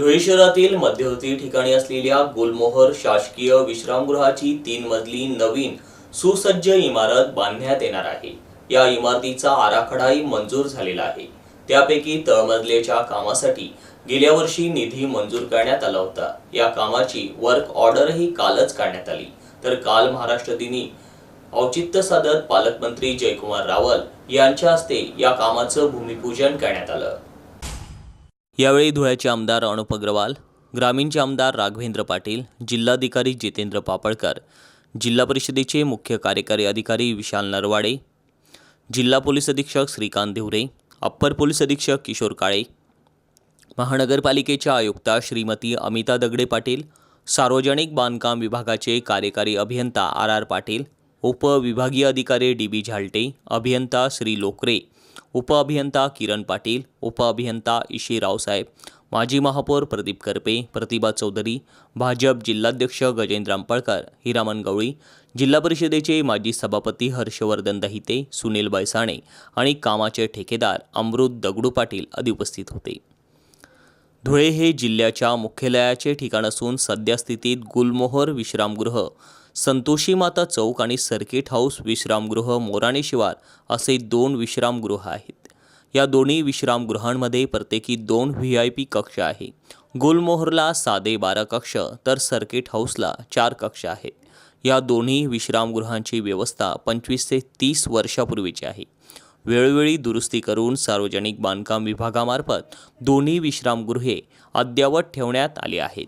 धुळे शहरातील मध्यवर्ती ठिकाणी असलेल्या गुलमोहर शासकीय विश्रामगृहाची तीन मजली नवीन सुसज्ज इमारत बांधण्यात येणार आहे. या इमारतीचा आराखडाही मंजूर झालेला आहे. त्यापैकी तळमजलेच्या कामासाठी गेल्या वर्षी निधी मंजूर करण्यात आला होता. या कामाची वर्क ऑर्डरही कालच काढण्यात आली. तर काल महाराष्ट्र दिनी औचित्य साधत पालकमंत्री जयकुमार रावल यांच्या हस्ते या कामाचं भूमिपूजन करण्यात आलं. यावेळी धुळ्याचे आमदार अनुप अग्रवाल ग्रामीणचे आमदार राघवेंद्र पाटील जिल्हाधिकारी जितेंद्र पापळकर जिल्हा परिषदेचे मुख्य कार्यकारी अधिकारी विशाल नरवाडे जिल्हा पोलीस अधीक्षक श्रीकांत देवरे अप्पर पोलीस अधीक्षक किशोर काळे महानगरपालिकेच्या आयुक्ता श्रीमती अमिता दगडे पाटील सार्वजनिक बांधकाम विभागाचे कार्यकारी अभियंता आर आर पाटील उपविभागीय अधिकारी डी बी झालटे अभियंता श्री लोकरे उपअभियंता किरण पाटील उपअभियंता इशी रावसाहेब माजी महापौर प्रदीप करपे प्रतिभा चौधरी भाजप जिल्हाध्यक्ष गजेंद्र आंपळकर हिरामन गवळी जिल्हा परिषदेचे माजी सभापती हर्षवर्धन दहिते सुनील बैसाणे आणि कामाचे ठेकेदार अमृत दगडू पाटील आदी उपस्थित होते. धुळे हे जिल्ह्याच्या मुख्यालयाचे ठिकाण असून सध्या स्थितीत गुलमोहर विश्रामगृह संतोषी माता चौक आणि सर्किट हाऊस विश्रामगृह मोराणे शिवार असे दोन विश्रामगृह आहेत. या दोन्ही विश्रामगृहांमध्ये प्रत्येकी दोन व्ही आय पी कक्ष आहे. गुलमोहरला साधे बारा कक्ष तर सर्किट हाऊसला चार कक्ष आहेत. या दोन्ही विश्रामगृहांची व्यवस्था पंचवीस ते तीस वर्षापूर्वीची आहे. वेळोवेळी दुरुस्ती करून सार्वजनिक बांधकाम विभागामार्फत दोन्ही विश्रामगृहे अद्ययावत ठेवण्यात आली आहेत.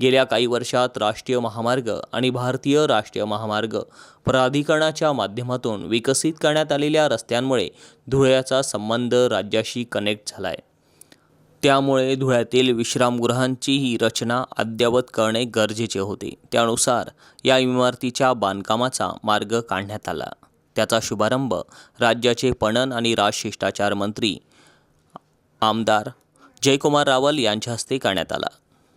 गेल्या काही वर्षात राष्ट्रीय महामार्ग आणि भारतीय राष्ट्रीय महामार्ग प्राधिकरणाच्या माध्यमातून विकसित करण्यात आलेल्या रस्त्यांमुळे धुळ्याचा संबंध राज्याशी कनेक्ट झाला आहे त्यामुळे धुळ्यातील विश्रामगृहांची ही रचना अद्ययावत करणे गरजेचे होते. त्यानुसार या इमारतीच्या बांधकामाचा मार्ग काढण्यात आला. त्याचा शुभारंभ राज्याचे पणन आणि राजशिष्टाचार मंत्री आमदार जयकुमार रावल यांच्या हस्ते करण्यात आला.